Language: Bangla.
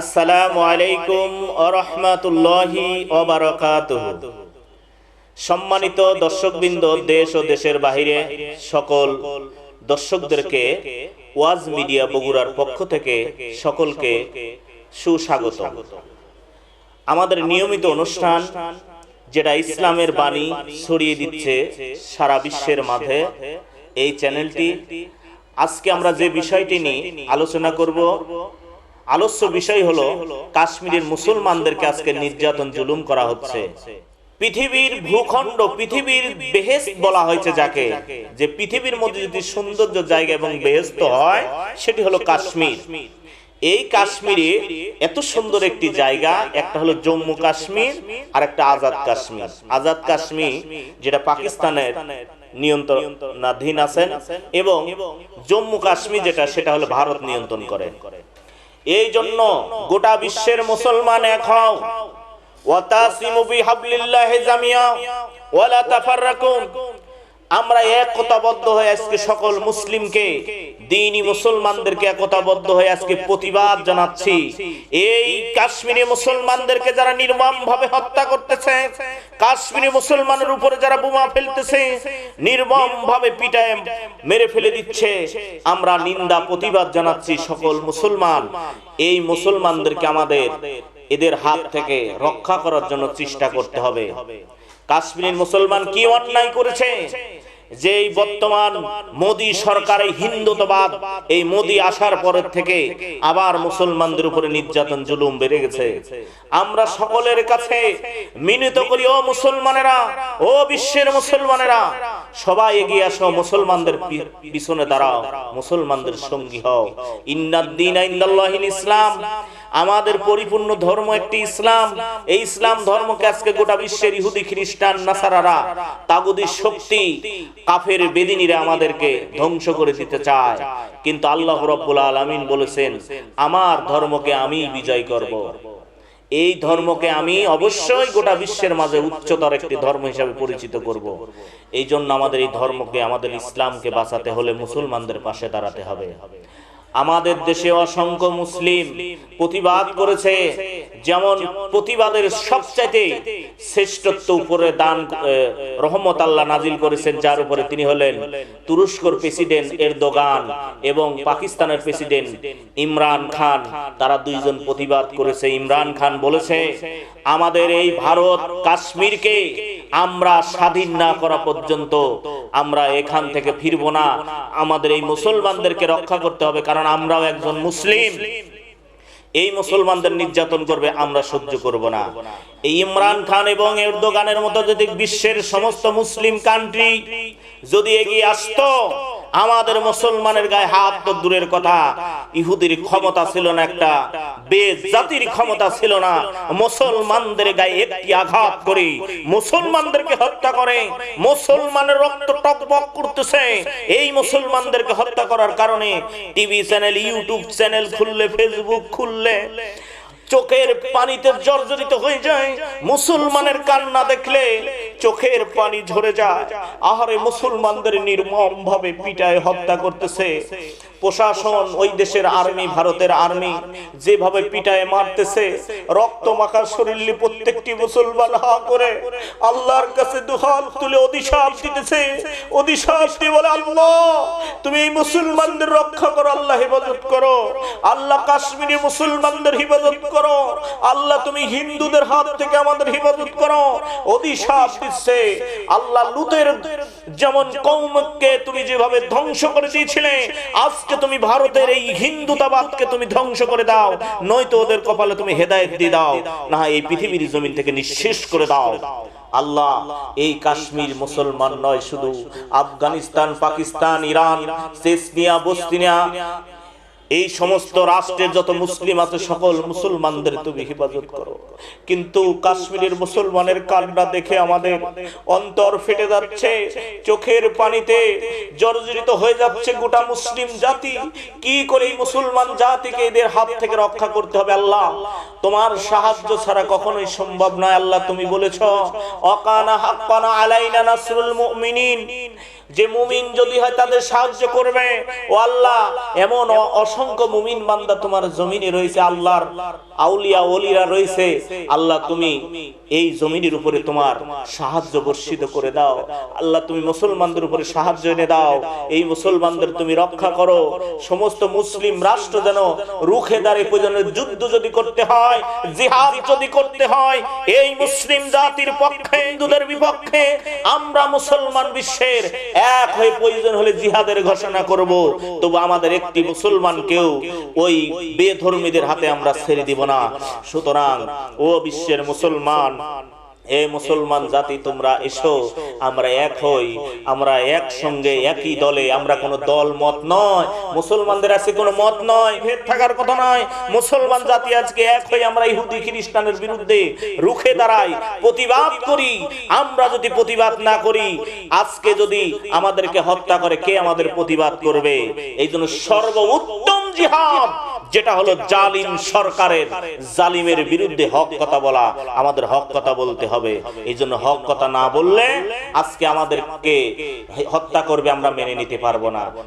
আসসালামু আলাইকুম আরহামাতুল্লাহি ওবারাকাতুহু সম্মানিত দর্শকবৃন্দ, দেশ ও দেশের বাহিরে সকল দর্শকদেরকে ওয়াজ মিডিয়া বগুড়ার পক্ষ থেকে সকলকে সুস্বাগত আমাদের নিয়মিত অনুষ্ঠান যেটা ইসলামের বাণী ছড়িয়ে দিচ্ছে সারা বিশ্বের মাঝে, এই চ্যানেলটি। আজকে আমরা যে বিষয়টি নিয়ে আলোচনা করব আলোচ্য বিষয় হলো কাশ্মীরের মুসলমানদেরকে আজকে নির্যাতন জুলুম করা হচ্ছে। পৃথিবীর ভূখণ্ড, পৃথিবীর বেহেস্ত বলা হয়েছে যাকে, যে পৃথিবীর মধ্যে যদি সৌন্দর্য জায়গা এবং বেহেস্ত হয়, সেটি হলো কাশ্মীর। এই কাশ্মীরে এত সুন্দর একটি জায়গা, একটা হলো জম্মু কাশ্মীর, আর একটা আজাদ কাশ্মীর। আজাদ কাশ্মীর, যেটা পাকিস্তানের নিয়ন্ত্রণাধীন আছেন, এবং জম্মু কাশ্মীর যেটা, সেটা হলো ভারত নিয়ন্ত্রণ করে। এই জন্য গোটা বিশ্বের মুসলমান এক হও। ওয়াতাসিমু বিহাবলিল্লাহি জামিয়া। ওয়ালা তাফাররাকুন। আমরা একতাবদ্ধ হয়ে আজকে সকল মুসলিমকে দিনই মুসলমানদেরকে একতাবদ্ধ হয়ে আজকে প্রতিবাদ জানাচ্ছি। এই কাশ্মীরি মুসলমানদেরকে যারা নির্মম ভাবে হত্যা করতেছে, কাশ্মীরি মুসলমানের উপরে যারা বোমা ফেলতেছে নির্মম ভাবে পিটায় মেরে ফেলে দিচ্ছে। আমরা নিন্দা, প্রতিবাদ জানাচ্ছি সকল মুসলমান। এই মুসলমানদেরকে আমাদের, এদের হাত থেকে রক্ষা করার জন্য চেষ্টা করতে হবে। কাশ্মীরের মুসলমান কি অন্যায় করেছে? যে বর্তমান মোদী সরকার হিন্দুত্ববাদ, এই মোদী আসার পরের থেকে আবার মুসলমানদের উপরে নির্যাতন, জুলুম বেড়ে গেছে। আমরা সকলের কাছে মিনিত করি, ও মুসলমানেরা, ও বিশ্বের মুসলমানেরা, সবাই এগিয়ে আসো, মুসলমানদের পিছনে দাঁড়াও, মুসলমানদের সঙ্গী হও। ইন্নাদ্দিন ইন্দাল্লাহিল ইসলাম, আমাদের পরিপূর্ণ ধর্ম একটি ইসলাম। এই ইসলাম ধর্মকে আজকে গোটা বিশ্বের ইহুদি, খ্রিস্টান, নাসারারা, তাগুদি শক্তি কাফের বেদিনীরা আমাদেরকে ধ্বংস করে দিতে চায়। কিন্তু আল্লাহ রব্বুল আলমিন বলেছেন, আমার ধর্মকে আমি বিজয় করব। এই ধর্মকে আমি অবশ্যই গোটা বিশ্বের মাঝে উচ্চতর একটি ধর্ম হিসাবে পরিচিত করব। এই জন্য আমাদের এই ধর্মকে, আমাদের ইসলামকে বাঁচাতে হলে মুসলমানদের পাশে দাঁড়াতে হবে। আমাদের দেশে অসংখ্য মুসলিম প্রতিবাদ করেছে। যেমন প্রতিবাদের সবচাইতে শ্রেষ্ঠত্ব উপরে দান রহমত আল্লাহ নাজিল করেছেন, যার উপরে তিনি হলেন তুরস্কর প্রেসিডেন্ট এরদোগান এবং পাকিস্তানের প্রেসিডেন্ট ইমরান খান। তারা দুইজন প্রতিবাদ করেছে। ইমরান খান বলেছে, আমাদের এই ভারত কাশ্মীরকে আমরা স্বাধীন না করা পর্যন্ত আমরা এখান থেকে ফিরব না। আমাদের এই মুসলমানদেরকে রক্ষা করতে হবে, কারণ আমরাও একজন মুসলিম। এই মুসলমানদের নির্যাতন করবে, আমরা সহ্য করব না। এই ইমরান খান এবং এরদোগানের মতো যদি বিশ্বের সমস্ত মুসলিম কান্ট্রি যদি এগিয়ে আসতো আমাদের মুসলমানের গায়ে হাত তো দূরের কথা। ইহুদির ক্ষমতা ছিল না একটা, বেজাতির ক্ষমতা ছিল না। মুসলমানদের গায়ে একটি আঘাত করে, মুসলমানদেরকে হত্যা করে, মুসলমানের রক্ত টকবক করতেছে। এই মুসলমানদেরকে হত্যা করার কারণে টিভি চ্যানেল, ইউটিউব চ্যানেল খুললে, ফেসবুক খুললে চোখের পানিতে জর্জরিত হয়ে যায়। মুসলমানের কান্না দেখলে চোখের পানি ঝরে যায়। আহারে মুসলমানদের নির্মম ভাবে পিটায়, হত্যা করতেছে। প্রশাসন ওই দেশের আর্মি ভারতের আর্মি যেভাবে পিটায় মারতেছে, রক্ত মাখা শরীর প্রত্যেকটি মুসলমান হা করে আল্লাহর কাছে দুহাত তুলে অধিশাপ দিতেছে। অধিশাপ দিয়ে বলে, আল্লাহ, তুমি এই মুসলমানদের রক্ষা করো, আল্লাহ হেফাজত করো। আল্লাহ কাশ্মীরি মুসলমানদের হেফাজত করো। আল্লাহ, তুমি হিন্দুদের হাত থেকে আমাদের হেফাজত করো। অধিশাপ দিচ্ছে। আল্লাহ লুতের যেমন কৌমকে তুমি যেভাবে ধ্বংস করে দিয়েছিলে, আজকে তুমি ভারতের এই হিন্দুতাবাদকে তুমি ধ্বংস করে দাও, নয়তো ওদের কপালে তুমি হেদায়ত দিয়ে দাও, না এই পৃথিবীর জমিন থেকে নিঃশেষ করে দাও। আল্লাহ, এই কাশ্মীর মুসলমান নয় শুধু, আফগানিস্তান, পাকিস্তান, ইরান বস্তিনিয়া এই সমস্ত রাষ্ট্রের যত মুসলিম আছে, সকল মুসলমানদের তুমি হেফাজত করো। কিন্তু কাশ্মীরের মুসলমানের কান্না দেখে আমাদের অন্তর ফেটে যাচ্ছে, চোখের পানিতে জর্জরিত হয়ে যাচ্ছে গোটা মুসলিম জাতি। কি করে মুসলমান জাতিকে এদের হাত থেকে রক্ষা করতে হবে আল্লাহ? তোমার সাহায্য ছাড়া কখনোই সম্ভব নয়, আল্লাহ তুমি বলেছ, অকানা হাক্কানা আলাইনা নাসরুল মুমিনিন। যে মুমিন যদি হয় তাদের সাহায্য করবে। ও আল্লাহ, এমন অসংখ্য মুমিন বান্দা তোমার জমিনে রয়েছে, আল্লাহর আউলিয়া ওলিরা রয়েছে, আল্লাহ তুমি এই জমিনের উপরে তোমার সাহায্য বর্ষিত করে দাও। আল্লাহ তুমি মুসলমানদের উপরে সাহায্য এনে দাও। এই মুসলমানদের তুমি রক্ষা করো। সমস্ত মুসলিম রাষ্ট্র যেন রুখে দাঁড়িয়ে যুদ্ধ যদি করতে হয়, জিহাদ যদি করতে হয়, এই মুসলিম জাতির পক্ষে, হিন্দুদের বিপক্ষে আমরা মুসলমান বিশ্বের এক হয়ে প্রয়োজন হলে জিহাদের ঘোষণা করব। তবু আমাদের একটি মুসলমানকেও ওই বেধর্মীদের হাতে আমরা ছেড়ে দিব না। সুতরাং, ও বিশ্বের মুসলমান, এ মুসলমান জাতি, তোমরা এসো, আমরা এক হই, আমরা একসঙ্গে একই দলে, আমরা কোনো দল, মত নয়। মুসলমানদের আছে কোনো মত নয়, ভেদ থাকার কথা নয়। মুসলমান জাতি আজকে এক হয়ে আমরা ইহুদি, খ্রিস্টানের বিরুদ্ধে রুখে দাঁড়াই, প্রতিবাদ করি। আমরা যদি প্রতিবাদ না করি, আজকে যদি আমাদেরকে হত্যা করে, কে আমাদের প্রতিবাদ করবে? এই জন্য সর্বোত্তম জিহাদ। যেটা হলো জালিম সরকারের জালিমের বিরুদ্ধে হক কথা বলা আমাদের হক কথা বলতে হবে। এই জন্য হক কথা না বললে আজকে আমাদেরকে হত্যা করবে আমরা মেনে নিতে পারব না।